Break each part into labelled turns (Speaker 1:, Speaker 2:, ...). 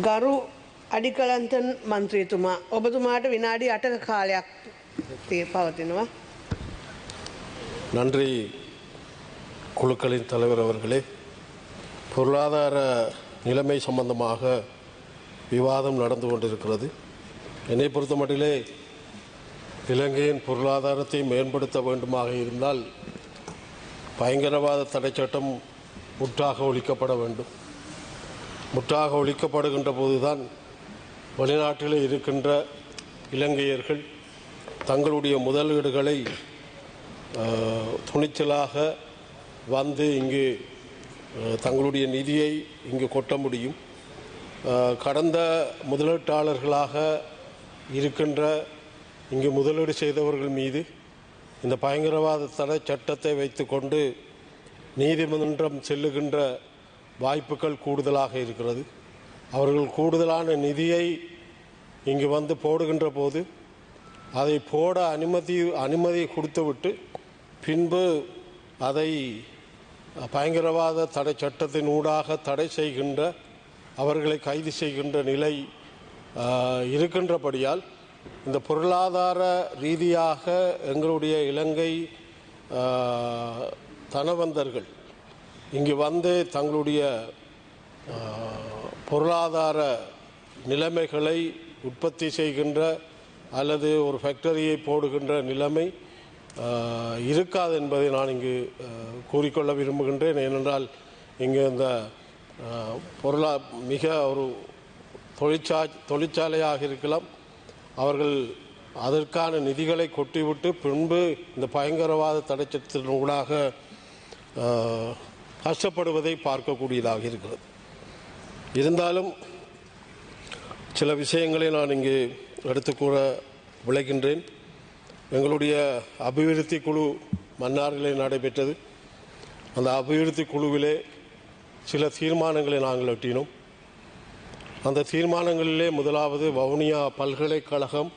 Speaker 1: ගරු අඩිකලන්තන් මන්ත්‍රීතුමා ඔබතුමාට විනාඩි අටක කාලයක් තිය පවතිනවා.
Speaker 2: நன்றி குழுக்களின் தலைவர் அவர்களே பொருளாதார நிலைமை சம்பந்தமாக விவாதம் நடந்து கொண்டிருக்கிறது என்னை பொறுத்தமட்டிலே இலங்கையின் பொருளாதாரத்தை மேம்படுத்த வேண்டுமாக இருந்தால் பயங்கரவாத தடை சட்டம் முற்றாக ஒழிக்கப்பட வேண்டும் முற்றாக ஒழிக்கப்படுகின்ற போதுதான் வெளிநாட்டில் இருக்கின்ற இலங்கையர்கள் தங்களுடைய முதலீடுகளை துணிச்சலாக வந்து இங்கு தங்களுடைய நிதியை இங்கு கொட்ட முடியும். கடந்த முதலீட்டாளர்களாக இருக்கின்ற இங்கு முதலீடு செய்தவர்கள் மீது இந்த பயங்கரவாத தடை சட்டத்தை வைத்துக்கொண்டு நீதிமன்றம் செல்லுகின்ற வாய்ப்புகள் கூடுதலாக இருக்கிறது. அவர்கள் கூடுதலான நிதியை இங்கு வந்து போடுகின்ற போது அதை போட அனுமதி அனுமதி கொடுத்துவிட்டு பின்பு அதை பயங்கரவாத தடை சட்டத்தின் ஊடாக தடை செய்கின்ற அவர்களை கைது செய்கின்ற நிலை இருக்கின்றபடியால் இந்த பொருளாதார ரீதியாக எங்களுடைய இலங்கை தனவந்தர்கள் இங்கு வந்து தங்களுடைய பொருளாதார நிலைமைகளை உற்பத்தி செய்கின்ற அல்லது ஒரு ஃபேக்டரியை போடுகின்ற நிலைமை இருக்காது என்பதை நான் இங்கு கூறிக்கொள்ள விரும்புகின்றேன். ஏனென்றால் இங்கு இந்த பொருளா மிக ஒரு தொழிற்சா தொழிற்சாலையாக இருக்கலாம். அவர்கள் அதற்கான நிதிகளை கொட்டிவிட்டு பின்பு இந்த பயங்கரவாத தடைச்சத்தினூடாக கஷ்டப்படுவதை பார்க்கக்கூடியதாக இருக்கிறது. இருந்தாலும் சில விஷயங்களை நான் இங்கு எடுத்து கூற விளைகின்றேன் எங்களுடைய அபிவிருத்தி குழு மன்னாரிலே நடைபெற்றது. அந்த அபிவிருத்தி குழுவிலே சில தீர்மானங்களை நாங்கள் எட்டினோம். அந்த தீர்மானங்களிலே முதலாவது வவுனியா பல்கலைக்கழகம்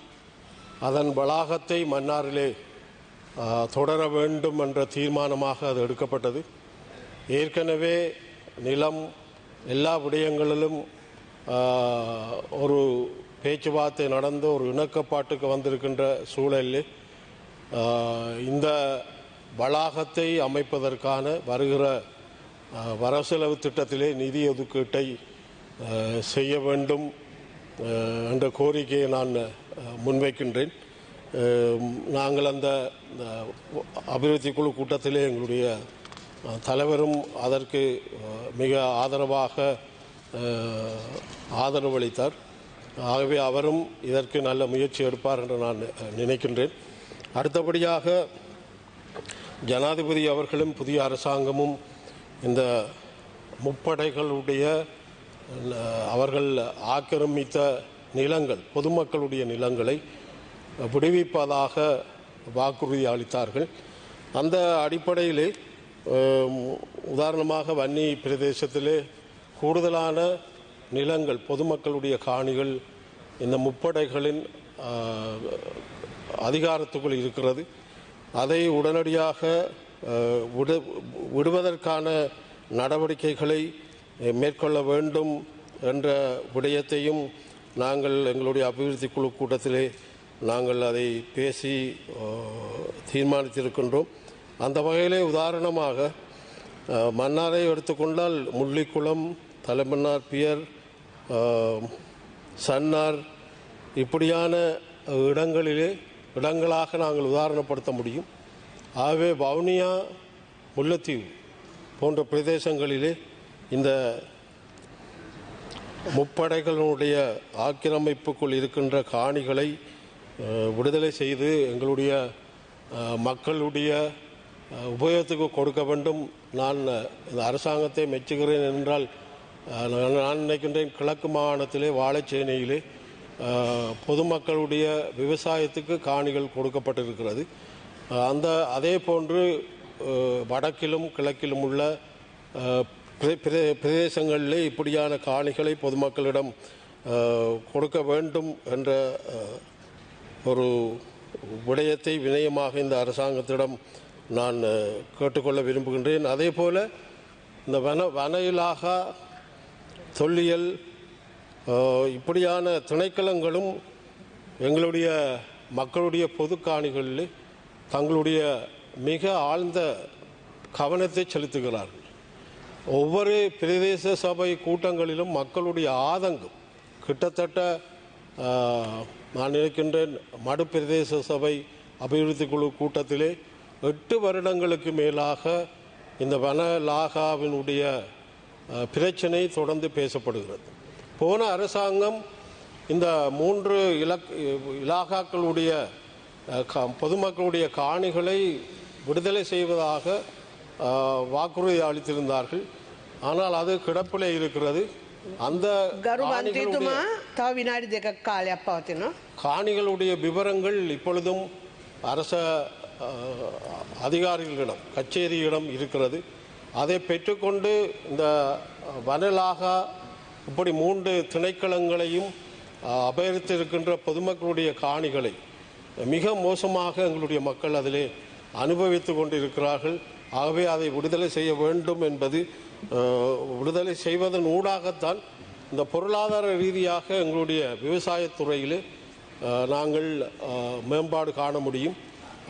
Speaker 2: அதன் வளாகத்தை மன்னாரிலே தொடர வேண்டும் என்ற தீர்மானமாக அது எடுக்கப்பட்டது. ஏற்கனவே நிலம் எல்லா விடயங்களிலும் ஒரு பேச்சுவார்த்தை நடந்து ஒரு இணக்கப்பாட்டுக்கு வந்திருக்கின்ற சூழலில் இந்த வளாகத்தை அமைப்பதற்கான வருகிற ஆ, வரவுசெலவு திட்டத்திலே நிதி ஒதுக்கீட்டை செய்ய வேண்டும் என்ற கோரிக்கையை நான் முன்வைக்கின்றேன். நாங்கள் அந்த அபிவிருத்தி குழு கூட்டத்திலே எங்களுடைய தலைவரும் அதற்கு மிக ஆதரவாக ஆதரவளித்தார் ஆகவே அவரும் இதற்கு நல்ல முயற்சி எடுப்பார் என்று நான் நினைக்கின்றேன். அடுத்தபடியாக ஜனாதிபதி அவர்களும் புதிய அரசாங்கமும் இந்த முப்படைகளுடைய அவர்கள் ஆக்கிரமித்த நிலங்கள் பொதுமக்களுடைய நிலங்களை விடுவிப்பதாக வாக்குறுதி அளித்தார்கள். அந்த அடிப்படையிலே உதாரணமாக வன்னி பிரதேசத்திலே கூடுதலான நிலங்கள் பொதுமக்களுடைய காணிகள் இந்த முப்படைகளின் அதிகாரத்துக்குள் இருக்கிறது அதை உடனடியாக விடு விடுவதற்கான நடவடிக்கைகளை மேற்கொள்ள வேண்டும் என்ற விடயத்தையும் நாங்கள் எங்களுடைய அபிவிருத்தி குழு கூட்டத்திலே நாங்கள் அதை பேசி தீர்மானித்திருக்கின்றோம் அந்த வகையிலே உதாரணமாக மன்னாரை எடுத்துக்கொண்டால் முள்ளிக்குளம் தலைமன்னார் பியர் சன்னார் இப்படியான இடங்களிலே இடங்களாக நாங்கள் உதாரணப்படுத்த முடியும். ஆகவே வவுனியா முல்லைத்தீவு போன்ற பிரதேசங்களிலே இந்த முப்படைகளுடைய ஆக்கிரமிப்புக்குள் இருக்கின்ற காணிகளை விடுதலை செய்து எங்களுடைய மக்களுடைய உபயோகத்துக்கு கொடுக்க வேண்டும். நான் இந்த அரசாங்கத்தை மெச்சுகிறேன் என்றால் நான் நான் நினைக்கின்றேன் கிழக்கு மாகாணத்திலே வாழைச்சேனையிலே பொதுமக்களுடைய விவசாயத்துக்கு காணிகள் கொடுக்கப்பட்டிருக்கிறது. அந்த அதே போன்று வடக்கிலும் கிழக்கிலும் உள்ள அஹ், பிரதேசங்களிலே இப்படியான காணிகளை பொதுமக்களிடம் கொடுக்க வேண்டும் என்ற ஒரு விடயத்தை வினயமாக இந்த அரசாங்கத்திடம் நான் கேட்டுக்கொள்ள விரும்புகின்றேன். அதே போல் இந்த வன வன இலாகா தொல்லியல் இப்படியான திணைக்களங்களும் எங்களுடைய மக்களுடைய பொது காணிகளில் தங்களுடைய மிக ஆழ்ந்த கவனத்தை செலுத்துகிறார்கள். ஒவ்வொரு பிரதேச சபை கூட்டங்களிலும் மக்களுடைய ஆதங்கம் கிட்டத்தட்ட நான் நினைக்கின்றேன் மடு பிரதேச சபை அபிவிருத்தி குழு கூட்டத்திலே எட்டு வருடங்களுக்கு மேலாக இந்த வன லாகாவினுடைய பிரச்சனை தொடர்ந்து பேசப்படுகிறது. போன அரசாங்கம் இந்த மூன்று இலக் இலாகாக்களுடைய பொதுமக்களுடைய காணிகளை விடுதலை செய்வதாக வாக்குறுதி அளித்திருந்தார்கள். ஆனால் அது கிடப்பில் இருக்கிறது. அந்த காணிகளுடைய விவரங்கள் இப்பொழுதும் அரச அதிகாரிகளிடம் கச்சேரியிடம் இருக்கிறது. அதை பெற்றுக்கொண்டு இந்த வனலாகா இப்படி மூன்று திணைக்களங்களையும் அபகரித்திருக்கின்ற பொதுமக்களுடைய காணிகளை மிக மோசமாக எங்களுடைய மக்கள் அதிலே அனுபவித்து கொண்டு இருக்கிறார்கள் ஆகவே அதை விடுதலை செய்ய வேண்டும் என்பது விடுதலை செய்வதன் ஊடாகத்தான் இந்த பொருளாதார ரீதியாக எங்களுடைய விவசாயத்துறையிலே நாங்கள் மேம்பாடு காண முடியும்.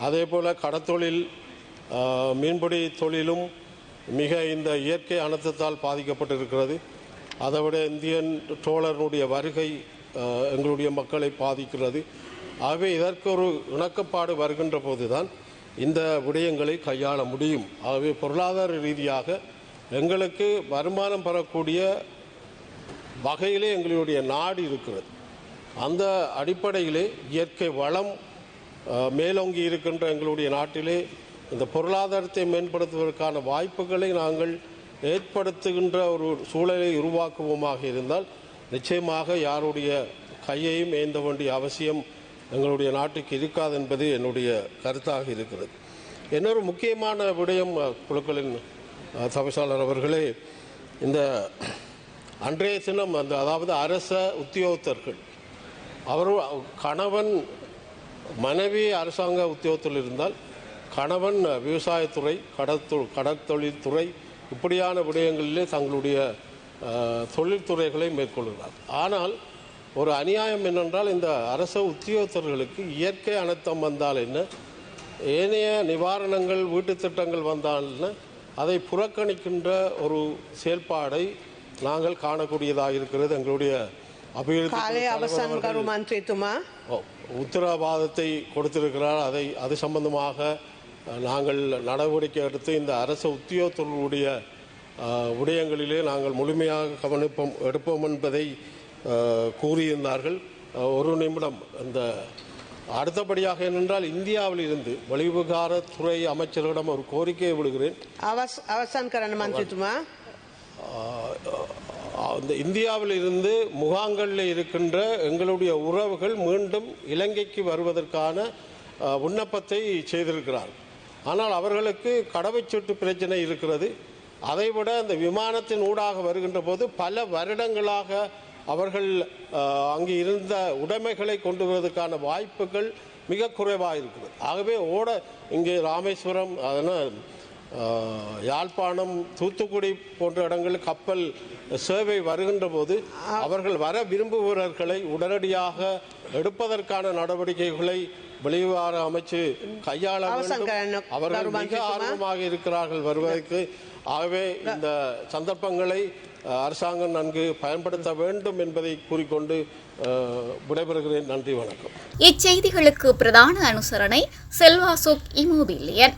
Speaker 2: அதே போல் கடத்தொழில் மீன்பிடி தொழிலும் மிக இந்த இயற்கை அனர்த்தத்தால் பாதிக்கப்பட்டிருக்கிறது. அதை விட இந்தியன் ட்ரோலருடைய வருகை எங்களுடைய மக்களை பாதிக்கிறது. ஆகவே இதற்கு ஒரு இணக்கப்பாடு வருகின்ற போதுதான் இந்த விடயங்களை கையாள முடியும். ஆகவே பொருளாதார ரீதியாக எங்களுக்கு வருமானம் பெறக்கூடிய வகையிலே எங்களுடைய நாடு இருக்கிறது. அந்த அடிப்படையிலே இயற்கை வளம் மேலோங்கி இருக்கின்ற எங்களுடைய நாட்டிலே இந்த பொருளாதாரத்தை மேம்படுத்துவதற்கான வாய்ப்புகளை நாங்கள் ஏற்படுத்துகின்ற ஒரு சூழலை உருவாக்குவோமாக இருந்தால் நிச்சயமாக யாருடைய கையையும் ஏந்த வேண்டிய அவசியம் எங்களுடைய நாட்டுக்கு இருக்காது என்பது என்னுடைய கருத்தாக இருக்கிறது. இன்னொரு முக்கியமான விடயம் குழுக்களின் அஹ், தவிசாளர் அவர்களே இந்த அன்றைய தினம் அந்த அதாவது அரச உத்தியோகத்தர்கள் அவர் கணவன் மனைவி அரசாங்க உத்தியோகத்தில் இருந்தால் கணவன் விவசாயத்துறை கடற்தொ கடற்தொழில்துறை இப்படியான விடயங்களிலே தங்களுடைய தொழில்துறைகளை மேற்கொள்கிறார். ஆனால் ஒரு அநியாயம் என்னென்றால் இந்த அரச உத்தியோகத்தர்களுக்கு இயற்கை அனர்த்தம் வந்தால் என்ன? ஏனைய நிவாரணங்கள் வீட்டுத் திட்டங்கள் வந்தால் என்ன? அதை புறக்கணிக்கின்ற ஒரு செயல்பாடை நாங்கள் காணக்கூடியதாக இருக்கிறது எங்களுடைய அபிவிருத்தி உத்தரவாதத்தை கொடுத்திருக்கிறார். அதை அது சம்பந்தமாக நாங்கள் நடவடிக்கை எடுத்து இந்த அரசு உத்தியோகத்தர்களுடைய விடயங்களிலே நாங்கள் முழுமையாக கவனிப்போம் எடுப்போம் என்பதை கூறியிருந்தார்கள். ஒரு நிமிடம் இந்த அடுத்தபடியாக என்னென்றால் இந்தியாவில் இருந்து வெளிவிகார துறை அமைச்சர்களிடம் ஒரு கோரிக்கையை விடுகிறேன்.
Speaker 1: அவசான் கரண் மந்திரித்துமா
Speaker 2: இந்த இந்தியாவில் இருந்து முகாங்களில் இருக்கின்ற எங்களுடைய உறவுகள் மீண்டும் இலங்கைக்கு வருவதற்கான விண்ணப்பத்தை செய்திருக்கிறார் ஆனால் அவர்களுக்கு கடவுச்சீட்டு பிரச்சனை இருக்கிறது. அதைவிட அந்த விமானத்தின் ஊடாக வருகின்ற போது பல வருடங்களாக அவர்கள் அங்கு இருந்த உடைமைகளை கொண்டு வருவதற்கான வாய்ப்புகள் மிக குறைவாக இருக்குது. ஆகவே ஓட இங்கே ராமேஸ்வரம் அதனால் யாழ்ப்பாணம் தூத்துக்குடி போன்ற இடங்களில் கப்பல் சேவை வருகின்ற போது அவர்கள் வர விரும்புபவர்களை உடனடியாக எடுப்பதற்கான நடவடிக்கைகளை வெளிவார அமைச்சு கையாள வேண்டும். அவர்கள் மிக? ஆர்வமாக இருக்கிறார்கள் வருவதற்கு. ஆகவே இந்த சந்தர்ப்பங்களை அரசாங்கம் நன்கு பயன்படுத்த வேண்டும் என்பதை கூறிக்கொண்டு விடைபெறுகிறேன். நன்றி வணக்கம்.
Speaker 3: இச்செய்திகளுக்கு பிரதான அனுசரணை செல்வாசோக் இமோபிலியன்.